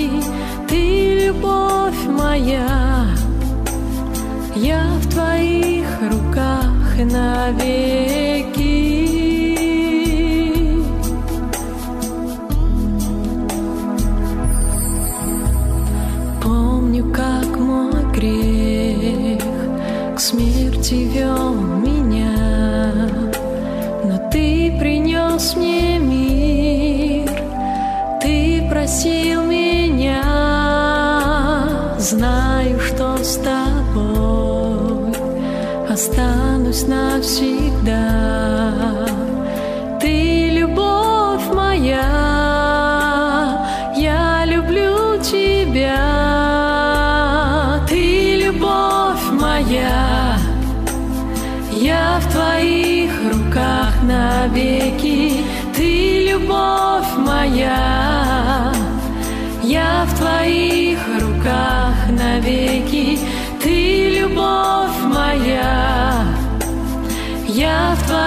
навеки. Ты любовь моя, я в твоих руках навеки. Помню, как мой грех к смерти вел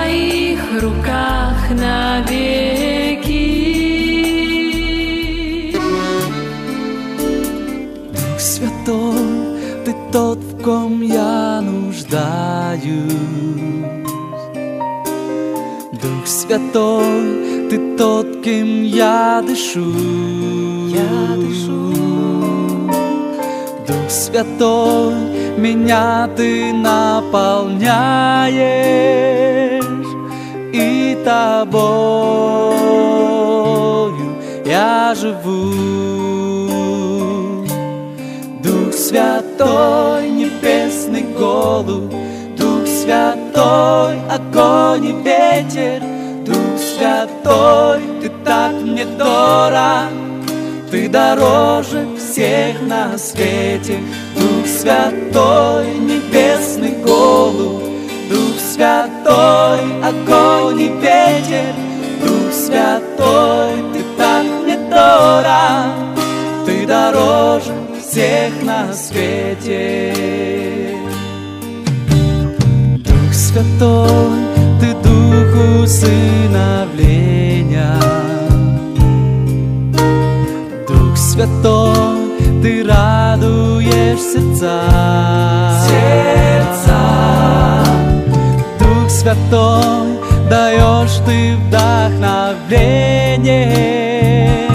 твоих руках навеки. Дух Святой, Ты тот, в ком я нуждаюсь. Дух Святой, Ты тот, кем я дышу. Я дышу. Дух Святой, меня Ты наполняешь, Тобою я живу. Дух Святой, небесный голубь, Дух Святой, огонь и ветер, Дух Святой, Ты так мне дорог, Ты дороже всех на свете. Дух Святой, небесный голубь, Дух Святой, огонь и ветер, Дух Святой, Ты так мне дорог, Ты дороже всех на свете. Дух Святой, Ты Дух усыновления. Святой, даешь Ты вдохновение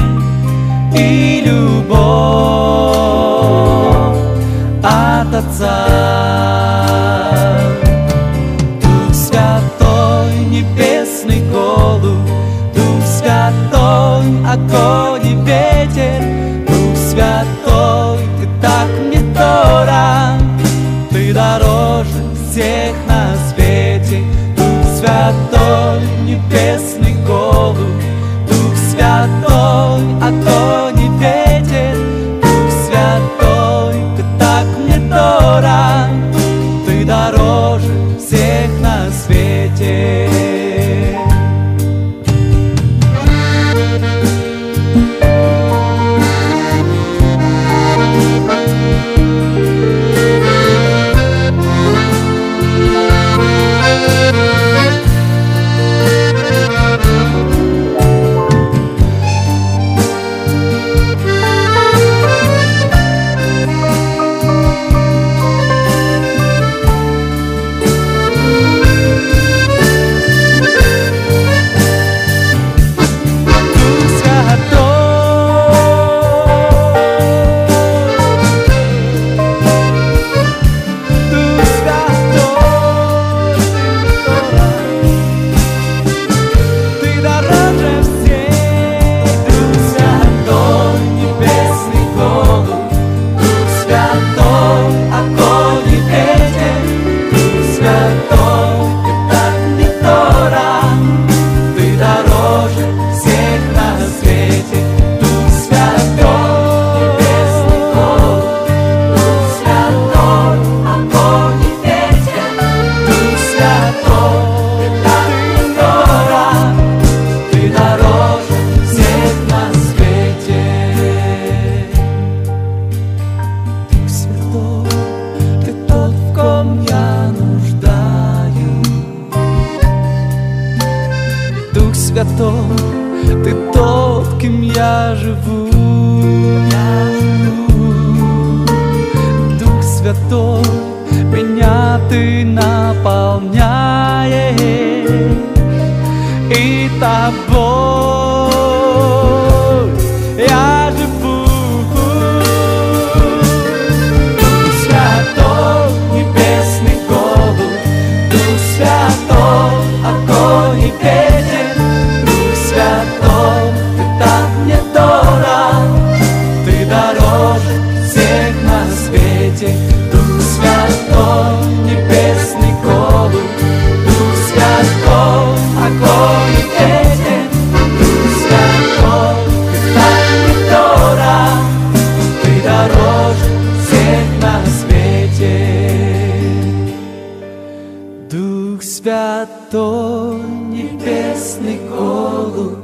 и любовь от Отца. Дух Святой, небесный и тобой Святой, небесный голубь,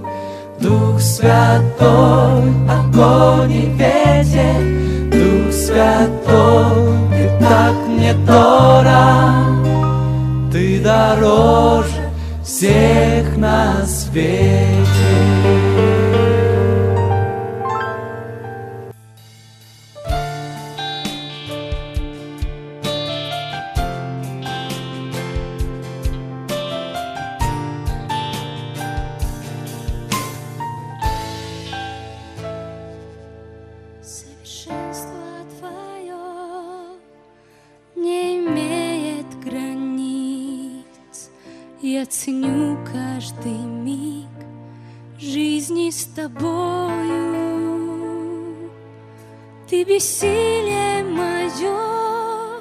Дух Святой, огонь и ветер, Дух Святой, ты так мне дорог, ты дороже всех на свете. Ценю каждый миг жизни с Тобою. Ты бессилие мое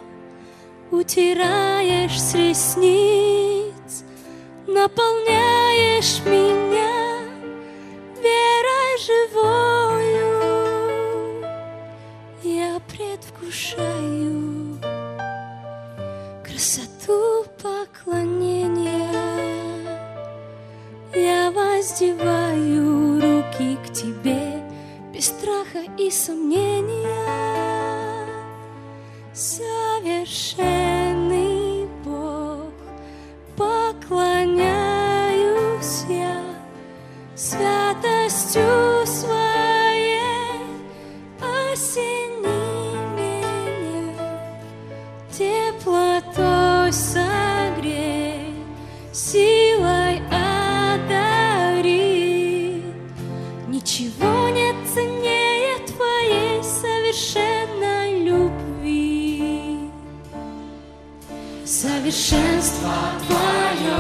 утираешь с ресниц, наполняешь меня воздеваю руки к Тебе без страха и сомнения. Совершенство Твое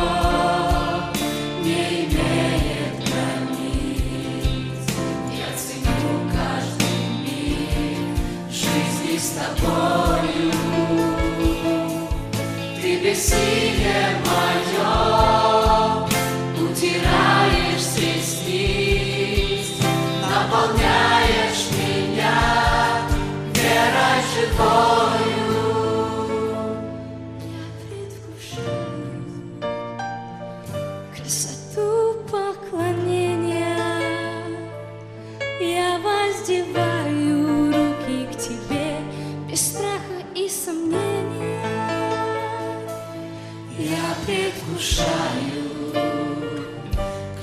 не имеет границ. Я ценю каждый миг жизни с Тобою. Ты бессилие Я воздеваю руки к Тебе без страха и сомнения. Я предвкушаю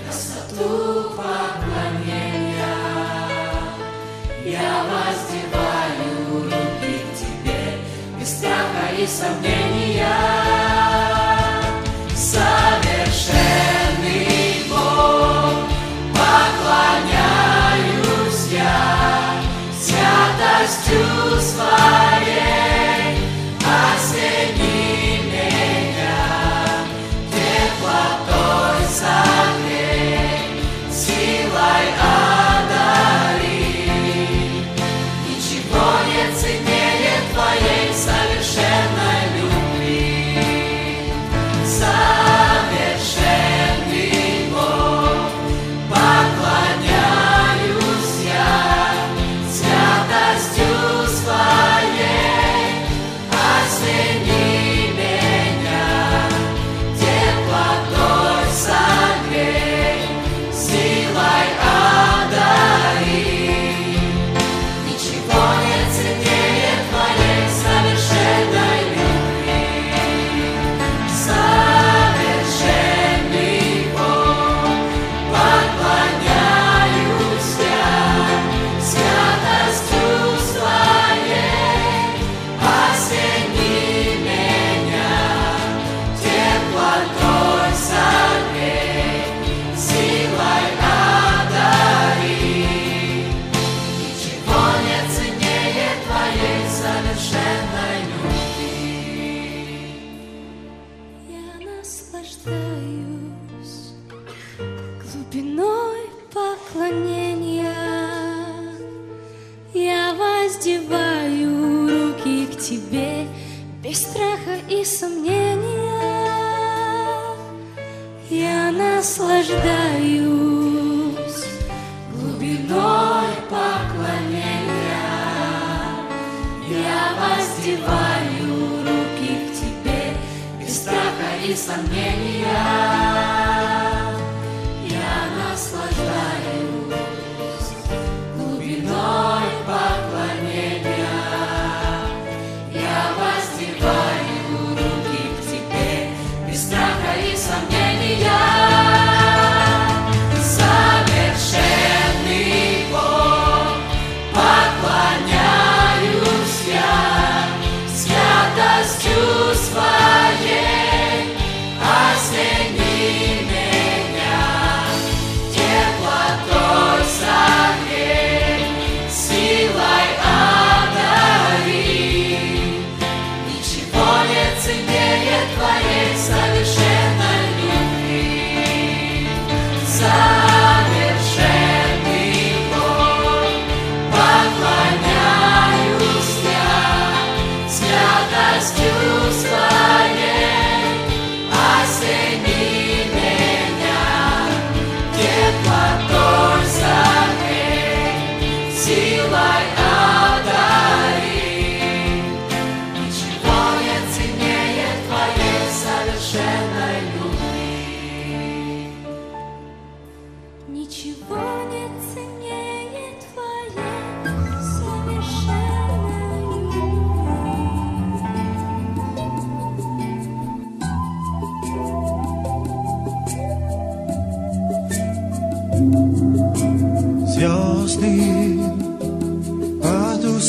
красоту поклонения. Я воздеваю руки к Тебе без страха и сомнения. Воздеваю руки к тебе без страха и сомнения. Я наслаждаюсь глубиной поклонения. Я воздеваю руки к тебе без страха и сомнения.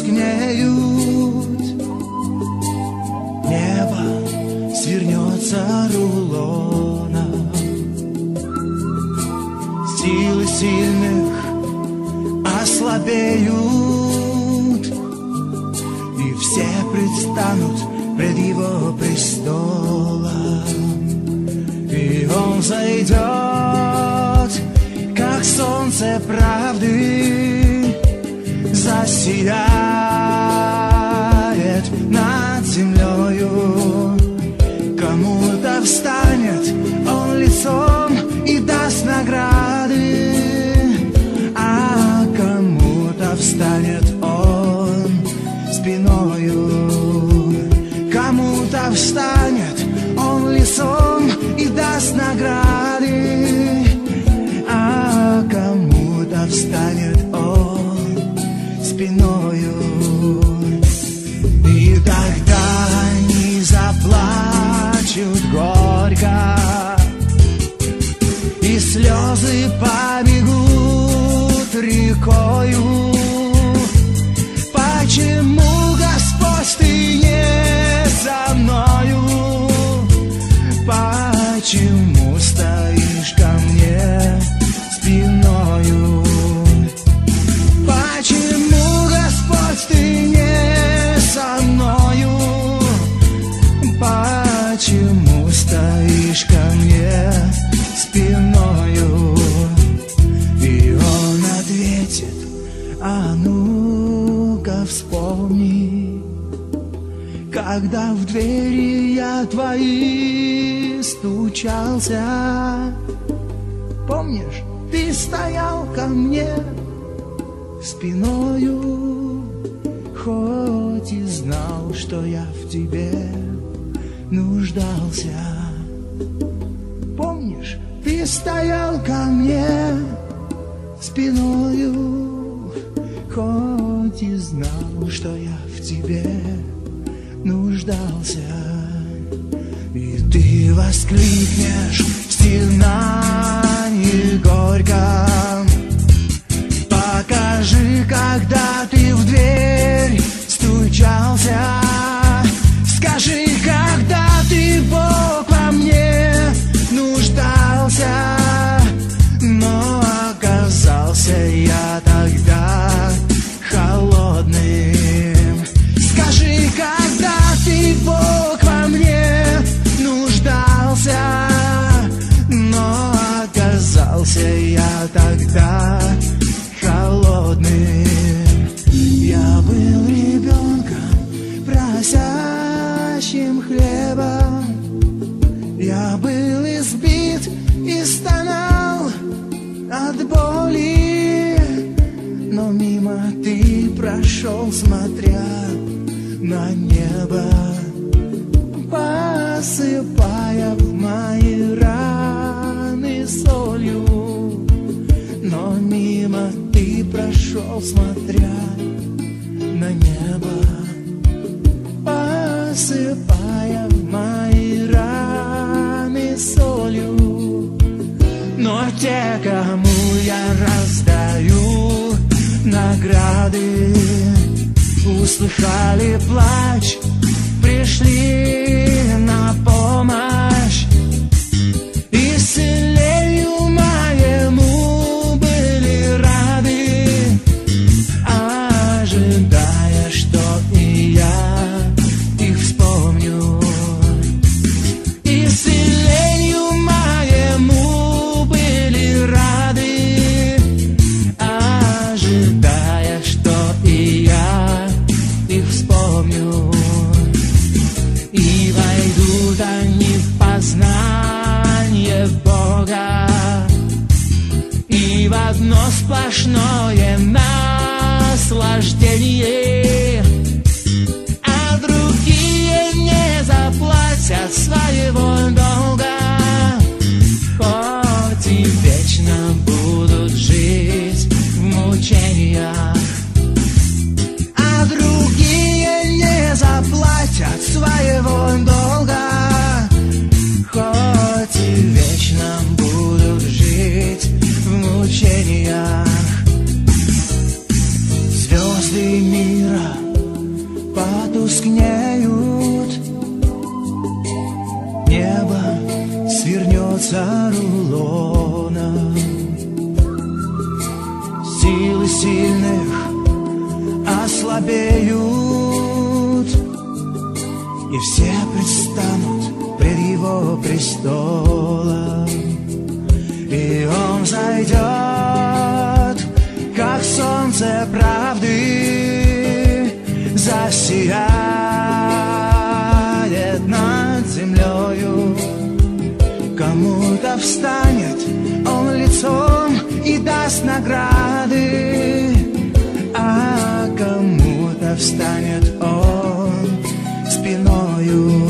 потускнеют Небо свернется рулоном. Силы сильных ослабеют. Хоть и знал, что я в тебе нуждался. Помнишь, ты стоял ко мне спиною Хоть и знал, что я в тебе нуждался. И ты воскликнешь, стена не горько Покажи, когда 倒下 смотря на небо, посыпая мои раны солью. Но те, кому я раздаю награды, услышали плач, пришли престолом, и он зайдет, как солнце правды, засияет над землею. Кому-то встанет он лицом и даст награды, а кому-то встанет он спиною.